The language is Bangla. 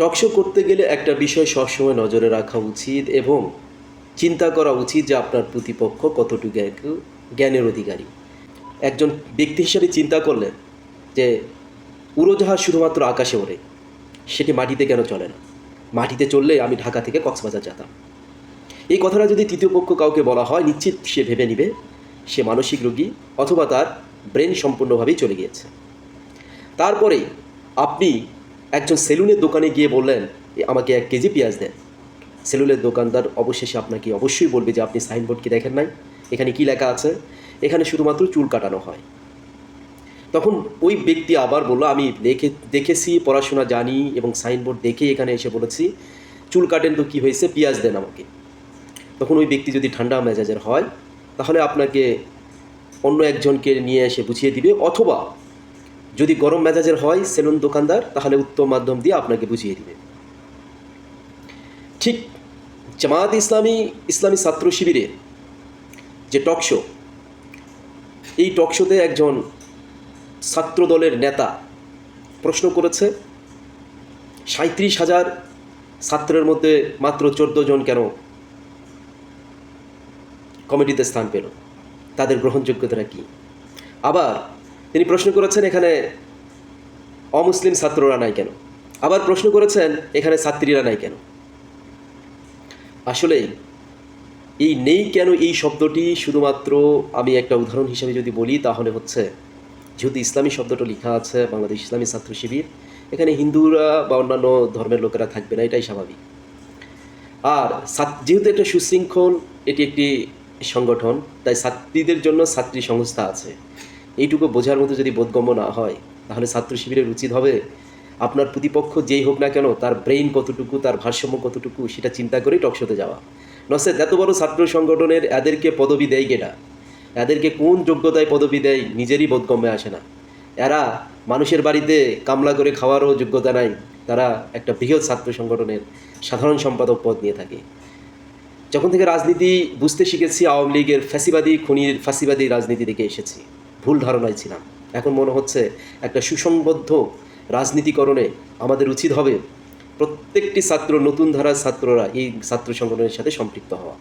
টকশো করতে গেলে একটা বিষয় সবসময় নজরে রাখা উচিত এবং চিন্তা করা উচিত যে আপনার প্রতিপক্ষ কতটুকু জ্ঞানের অধিকারী। একজন ব্যক্তি হিসেবে চিন্তা করলেন যে উড়োজাহাজ শুধুমাত্র আকাশে ওড়ে, সেটি মাটিতে কেন চলে না? মাটিতে চললে আমি ঢাকা থেকে কক্সবাজার যেতাম। এই কথাটা যদি তৃতীয় পক্ষ কাউকে বলা হয়, নিশ্চিত সে ভেবে নিবে সে মানসিক রোগী অথবা তার ব্রেন সম্পূর্ণভাবেই চলে গিয়েছে। তারপরে আপনি একজন সেলুনের দোকানে গিয়ে বললেন আমাকে এক কেজি পেঁয়াজ দেন। সেলুনের দোকানদার অবশেষে আপনাকে অবশ্যই বলবে যে, আপনি সাইনবোর্ড কি দেখেন নাই? এখানে কি লেখা আছে? এখানে শুধুমাত্র চুল কাটানো হয়। তখন ওই ব্যক্তি আবার বলল, আমি দেখে, দেখেছি, পড়াশোনা জানি এবং সাইনবোর্ড দেখে এখানে এসে বলেছি। চুল কাটেন তো কী হয়েছে? পেঁয়াজ দেন আমাকে। তখন ওই ব্যক্তি যদি ঠান্ডা মেজাজের হয়, তাহলে আপনাকে অন্য একজনকে নিয়ে এসে বুঝিয়ে দিবে অথবা যদি গরম মেজাজের হয় সেলুন দোকানদার, তাহলে উত্তম মাধ্যম দিয়ে আপনাকে বুঝিয়ে দিবে। ঠিক জামায়াত ইসলামী ইসলামী ছাত্র শিবিরে যে টকশো এই টকশোতে একজন ছাত্র দলের নেতা প্রশ্ন করেছে সাঁত্রিশ হাজার ছাত্রের মধ্যে মাত্র চোদ্দ জন কেন কমিটিতে স্থান পেল? তাদের গ্রহণযোগ্যতাটা কী? আবার তিনি প্রশ্ন করেছেন, এখানে অমুসলিম ছাত্ররা নাই কেন? আবার প্রশ্ন করেছেন, এখানে ছাত্রীরা নাই কেন? আসলে এই নেই কেন এই শব্দটি? শুধুমাত্র আমি একটা উদাহরণ হিসেবে যদি বলি, তাহলে হচ্ছে, যেহেতু ইসলামী শব্দটা লেখা আছে, বাংলাদেশ ইসলামী ছাত্র শিবির, এখানে হিন্দুরা বা অন্যান্য ধর্মের লোকেরা থাকবে না, এটাই স্বাভাবিক। আর যেহেতু একটা সুশৃঙ্খল, এটি একটি সংগঠন, তাই ছাত্রীদের জন্য ছাত্রী সংস্থা আছে। এইটুকু বোঝার মতো যদি বোধগম্য না হয়, তাহলে ছাত্র শিবিরের উচিত হবে আপনার প্রতিপক্ষ যেই হোক না কেন, তার ব্রেইন কতটুকু, তার ভারসাম্য কতটুকু, সেটা চিন্তা করেই টকশোতে যাওয়া। নসে এত বড় ছাত্র সংগঠনের এদেরকে পদবি দেয় কেটা এদেরকে কোন যোগ্যতায় পদবি দেয়, নিজেরই বোধগম্যে আসে না। এরা মানুষের বাড়িতে কামলা করে খাওয়ারও যোগ্যতা নাই, তারা একটা বৃহৎ ছাত্র সংগঠনের সাধারণ সম্পাদক পদ নিয়ে থাকে। যখন থেকে রাজনীতি বুঝতে শিখেছি, আওয়ামী লীগের ফ্যাসিবাদী, খুনির ফাঁসিবাদী রাজনীতি থেকে এসেছি। ভুল ধারণায় ছিলাম। এখন মনে হচ্ছে একটা সুসংবদ্ধ রাজনীতিকরণে আমাদের উচিত হবে প্রত্যেকটি ছাত্র, নতুন ধারার ছাত্ররা এই ছাত্র সংগঠনের সাথে সম্পৃক্ত হওয়া।